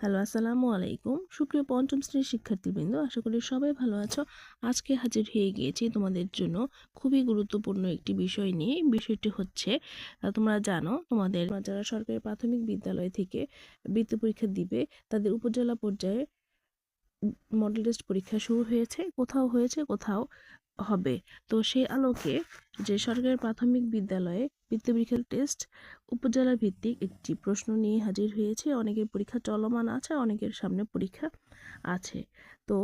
Hello, আসসালামু আলাইকুম। সুপ্রিয় পঞ্চম শ্রেণির শিক্ষার্থীবৃন্দ, আশা করি সবাই ভালো আছো। আজকে হাজির হয়ে গিয়েছি তোমাদের জন্য খুবই গুরুত্বপূর্ণ একটি বিষয় নিয়ে। বিষয়টি হচ্ছে তোমরা জানো, তোমাদের যারা সরকারি প্রাথমিক বিদ্যালয় থেকে বৃত্তি পরীক্ষা দিবে, তাদের উপজেলা পর্যায়ে মডেল টেস্ট পরীক্ষা শুরু হয়েছে। কোথাও হয়েছে, কোথাও হবে। তো সেই আলোকে যে সরকারি প্রাথমিক বিদ্যালয়ে বৃত্তি পরীক্ষার টেস্ট উপজেলা ভিত্তিক একটি প্রশ্ন নিয়ে হাজির হয়েছে। অনেকের পরীক্ষা চলমান আছে, অনেকের সামনে পরীক্ষা আছে। তো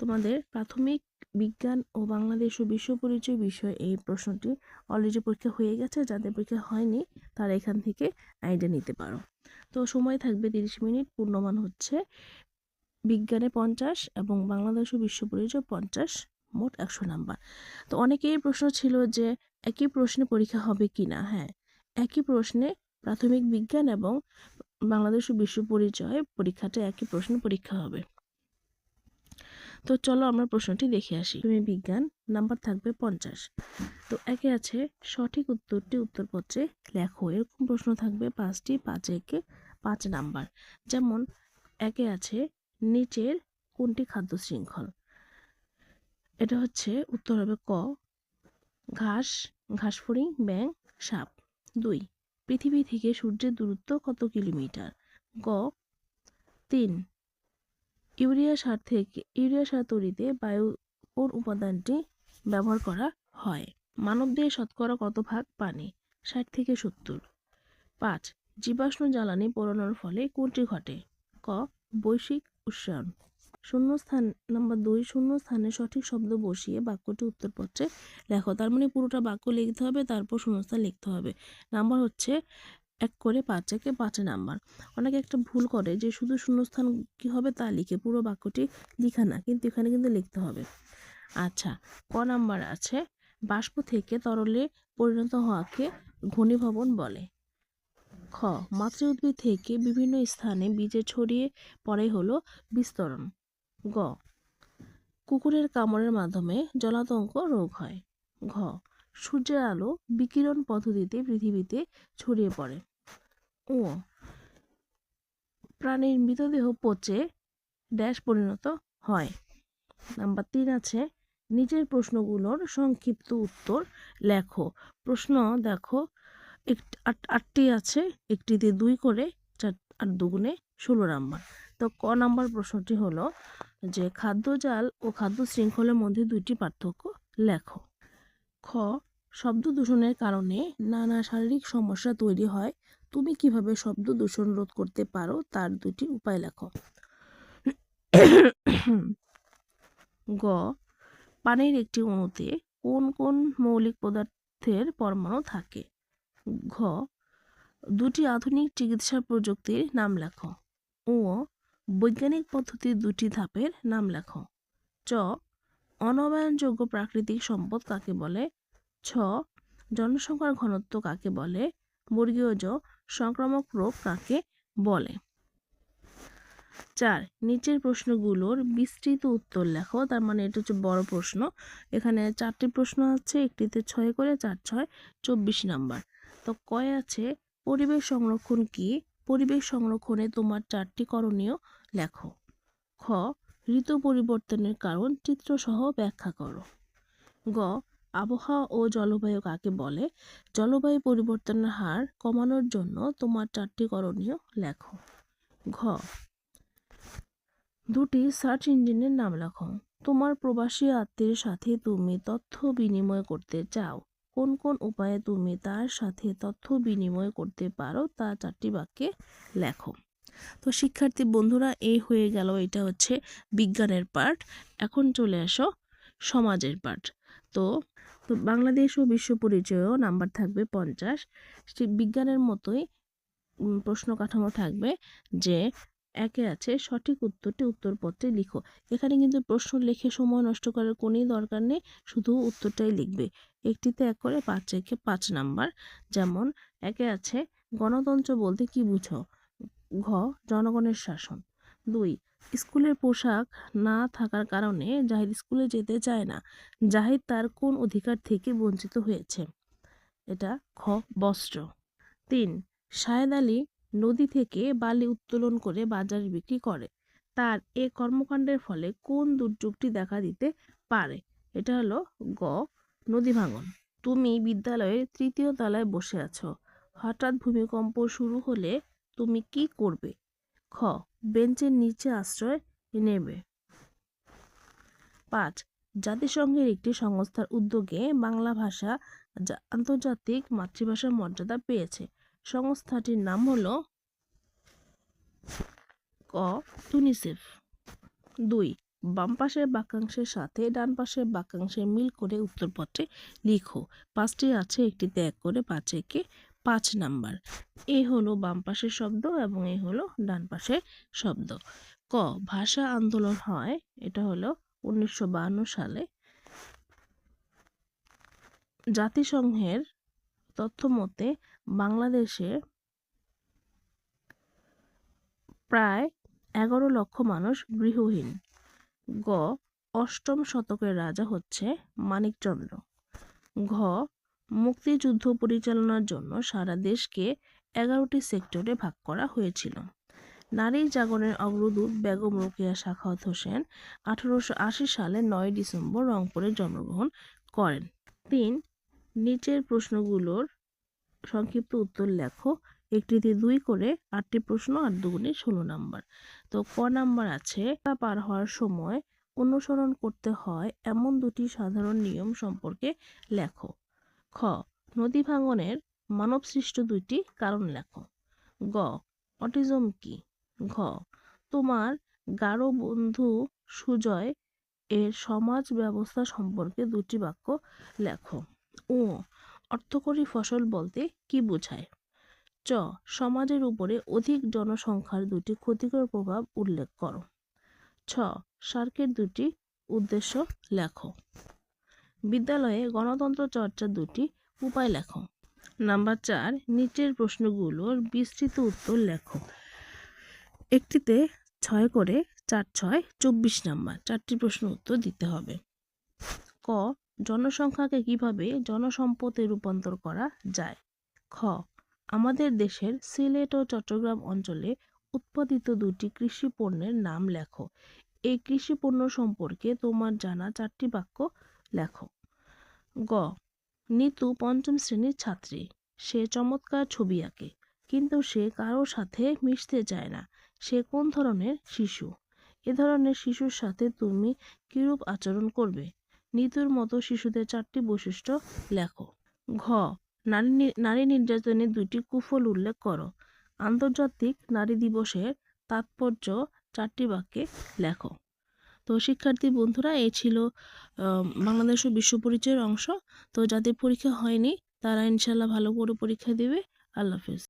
তোমাদের প্রাথমিক বিজ্ঞান ও বাংলাদেশ ও বিশ্ব পরিচয় বিষয়ে এই প্রশ্নটি অলরেডি পরীক্ষা হয়ে গেছে। যাদের পরীক্ষা হয়নি, তারা এখান থেকে আইডিয়া নিতে পারো। তো সময় থাকবে তিরিশ মিনিট, পূর্ণমান হচ্ছে বিজ্ঞানে পঞ্চাশ এবং বাংলাদেশ ও বিশ্ব পরিচয় পঞ্চাশ। মোট একশো নাম্বার। তো অনেকেই প্রশ্ন ছিল যে, একই প্রশ্নে পরীক্ষা হবে কি না? হ্যাঁ একই প্রশ্নে প্রাথমিক বিজ্ঞান এবং বাংলাদেশ বিশ্ব পরিচয় পরীক্ষাটা একই প্রশ্ন পরীক্ষা হবে। তো চলো আমরা প্রশ্নটি দেখে আসি। তুমি বিজ্ঞান, নাম্বার থাকবে পঞ্চাশ। তো একে আছে, সঠিক উত্তরটি উত্তরপত্রে লেখো। এরকম প্রশ্ন থাকবে পাঁচটি, পাঁচ একে পাঁচ নাম্বার। যেমন, একে আছে, নিচের কোনটি খাদ্য শৃঙ্খল? এটা হচ্ছে উত্তর হবে ক। ঘাস, ঘাসফড়িং ব্যাং সাপ। দুই, পৃথিবী থেকে সূর্যের দূরত্ব কত কিলোমিটার? গ। তিন, ইউরিয়া সার থেকে, ইউরিয়া সার তৈরিতে বায়ু কোন উপাদানটি ব্যবহার করা হয়? মানব মানবদেহে শতকরা কত ভাগ পানি? ষাট থেকে সত্তর। পাঁচ, জীবাশ্ম জ্বালানি পোড়ানোর ফলে কোনটি ঘটে? ক, বৈশ্বিক উষ্ণায়ন শূন্য স্থান নাম্বার দুই শূন্য স্থানে সঠিক শব্দ বসিয়ে বাক্যটি উত্তরপত্রে লেখো। তার মানে পুরোটা বাক্য লিখতে হবে, তারপর শূন্যস্থান লিখতে হবে। নাম্বার হচ্ছে এক করে পাঁচ, একে পাঁচ নাম্বার। অনেকে একটা ভুল করে যে শুধু শূন্যস্থান কি হবে তা লিখে পুরো বাক্যটি লিখা না, কিন্তু এখানে কিন্তু লিখতে হবে। আচ্ছা ক নাম্বার আছে? বাষ্প থেকে তরলে পরিণত হওয়াকে ঘনীভবন বলে। খ, মাতৃ উদ্ভিদ থেকে বিভিন্ন স্থানে বীজে ছড়িয়ে পড়ে হলো বিস্তরণ। গ। কুকুরের কামড়ের মাধ্যমে জলাতঙ্ক রোগ হয়। ঘ। সূর্যের আলো বিকিরণ পদ্ধতিতে পৃথিবীতে ছড়িয়ে পড়ে। ও প্রাণীর মৃতদেহ পচে ড্যাশ পরিণত হয়। নাম্বার তিন আছে নিচের প্রশ্নগুলোর সংক্ষিপ্ত উত্তর লেখো। প্রশ্ন দেখো আটটি আছে, একটিতে দুই করে, চার আর দুগুণে ষোলো নাম্বার। তো ক নাম্বার প্রশ্নটি হলো যে খাদ্যজাল ও খাদ্য শৃঙ্খলের মধ্যে দুইটি পার্থক্য লেখো। খ, শব্দ দূষণের কারণে নানা শারীরিক সমস্যা তৈরি হয়। তুমি কীভাবে শব্দ দূষণ রোধ করতে পারো তার দুটি উপায় লেখো। গ, পানির একটি অণুতে কোন কোন মৌলিক পদার্থের পরমাণু থাকে? ঘ, দুটি আধুনিক চিকিৎসা প্রযুক্তির নাম লেখো। ও বৈজ্ঞানিক পদ্ধতির দুটি ধাপের নাম লেখো। চ, অনবায়নযোগ্য প্রাকৃতিক সম্পদ কাকে বলে? ছ, জনসংখ্যার ঘনত্ব কাকে বলে? বর্গীয় জ, সংক্রামক রোগ কাকে বলে? চার, নিচের প্রশ্নগুলোর বিস্তৃত উত্তর লেখো, তার মানে এটা হচ্ছে বড় প্রশ্ন। এখানে চারটি প্রশ্ন আছে, একটিতে ছয় করে, চার, ছয়, চব্বিশ নাম্বার। তো কয় আছে, পরিবেশ সংরক্ষণ কি? পরিবেশ সংরক্ষণে তোমার চারটি করণীয় লেখো। খ, ঋতু পরিবর্তনের কারণ চিত্রসহ ব্যাখ্যা করো। গ, আবহাওয়া ও জলবায়ু কাকে বলে? জলবায়ু পরিবর্তনের হার কমানোর জন্য তোমার চারটি করণীয় লেখো। ঘ, দুটি সার্চ ইঞ্জিনের নাম লেখো। তোমার প্রবাসী আত্মীয়ের সাথে তুমি তথ্য বিনিময় করতে চাও। কোন কোন উপায়ে তুমি তার সাথে তথ্য বিনিময় করতে পারো তা চারটি বাক্যে লেখো। তো শিক্ষার্থী বন্ধুরা এই হয়ে গেল এটা হচ্ছে বিজ্ঞানের পার্ট এখন চলে আসো সমাজের পার্ট তো তো বাংলাদেশ ও বিশ্ব পরিচয়ও নাম্বার থাকবে পঞ্চাশ। বিজ্ঞানের মতোই প্রশ্ন কাঠামো থাকবে যে একে আছে সঠিক উত্তরটি উত্তরপত্রে লিখো। এখানে কিন্তু প্রশ্ন লিখে সময় নষ্ট করার কোনোই দরকার নেই, শুধু উত্তরটাই লিখবে। একটিতে এক করে পাঁচ রেখে পাঁচ নাম্বার। যেমন, একে আছে গণতন্ত্র বলতে কি বুঝো? ঘ. জনগণের শাসন। দুই, স্কুলের পোশাক না থাকার কারণে জাহিদ স্কুলে যেতে চায় না। জাহিদ তার কোন অধিকার থেকে বঞ্চিত হয়েছে? এটা খ বস্ত্র। তিন শাহেদ আলী নদী থেকে বালি উত্তোলন করে বাজারে বিক্রি করে। তার এ কর্মকাণ্ডের ফলে কোন দুর্যোগটি দেখা দিতে পারে? এটা হলো গ, নদী ভাঙন। তুমি বিদ্যালয়ের তৃতীয় তলায় বসে আছো। হঠাৎ ভূমিকম্প শুরু হলে তুমি কি করবে? খ. বেঞ্চের নিচে আশ্রয় নেবে। পাঁচ. জাতিসংঘের একটি সংস্থার উদ্যোগে বাংলা ভাষা আন্তর্জাতিক মাতৃভাষার মর্যাদা পেয়েছে। সংস্থাটির নাম হলো ক. ইউনিসেফ দুই. বাম পাশের বাক্যাংশের সাথে ডান পাশের বাক্যাংশের মিল করে উত্তরপত্রে লিখো। পাঁচটি আছে একটি ত্যাগ করে পাঁচে কে পাঁচ নাম্বার। এ হলো বাম পাশের শব্দ এবং এ হলো ডান পাশের শব্দ। ক, ভাষা আন্দোলন হয়, এটা হলো উনিশশো সালে। জাতিসংঘের তথ্য মতে বাংলাদেশে প্রায় এগারো লক্ষ মানুষ গৃহহীন। গ, অষ্টম শতকের রাজা হচ্ছে মানিকচন্দ্র। ঘ মুক্তিযুদ্ধ পরিচালনার জন্য সারা দেশকে এগারোটি সেক্টরে ভাগ করা হয়েছিল। নারী জাগরণের অগ্রদূত বেগম রোকেয়া সাখাওয়াত হোসেন আঠারোশো আশি সালে নয় ডিসেম্বর রংপুরে জন্মগ্রহণ করেন। তিন, নিচের প্রশ্নগুলোর সংক্ষিপ্ত উত্তর লেখো। একটিতে দুই করে, আটটি প্রশ্ন আর দুগুণে ষোলো নাম্বার। তো ক নাম্বার আছে, তা পার হওয়ার সময় অনুসরণ করতে হয় এমন দুটি সাধারণ নিয়ম সম্পর্কে লেখো। খ, নদী ভাঙনের মানবসৃষ্ট দুইটি কারণ লেখো। গ, অটিজম কি? ঘ, তোমার গাঢ় বন্ধু সুজয় এর সমাজ ব্যবস্থা সম্পর্কে দুটি বাক্য লেখো। ও অর্থকরী ফসল বলতে কি বোঝায়? চ, সমাজের উপরে অধিক জনসংখ্যার দুটি ক্ষতিকর প্রভাব উল্লেখ করো। ছ, সার্কের দুটি উদ্দেশ্য লেখো। বিদ্যালয়ে গণতন্ত্র চর্চার দুটি উপায় লেখো। নাম্বার চার, নিচের প্রশ্নগুলোর বিস্তৃত উত্তর লেখো। একটিতে ছয় করে চার ছয় চব্বিশ নাম্বার, চারটি প্রশ্ন উত্তর দিতে হবে। ক, জনসংখ্যাকে কীভাবে জনসম্পদে রূপান্তর করা যায়? খ, আমাদের দেশের সিলেট ও চট্টগ্রাম অঞ্চলে উৎপাদিত দুটি কৃষি পণ্যের নাম লেখো। এই কৃষি পণ্য সম্পর্কে তোমার জানা চারটি বাক্য লেখো। গ, নিতু পঞ্চম শ্রেণির ছাত্রী। সে চমৎকার ছবি আঁকে, কিন্তু সে কারোর সাথে মিশতে চায় না। সে কোন ধরনের শিশু? এ ধরনের শিশুর সাথে তুমি কিরূপ আচরণ করবে? নিতুর মতো শিশুদের চারটি বৈশিষ্ট্য লেখো। ঘ, নারী নারী নির্যাতনের দুইটি কুফল উল্লেখ করো। আন্তর্জাতিক নারী দিবসের তাৎপর্য চারটি বাক্যে লেখো। তো শিক্ষার্থী বন্ধুরা, এ ছিল বাংলাদেশ ও বিশ্ব পরিচয়ের অংশ। তো যাদের পরীক্ষা হয়নি, তারা ইনশাল্লাহ ভালো করে পরীক্ষা দেবে। আল্লাহ হাফেজ।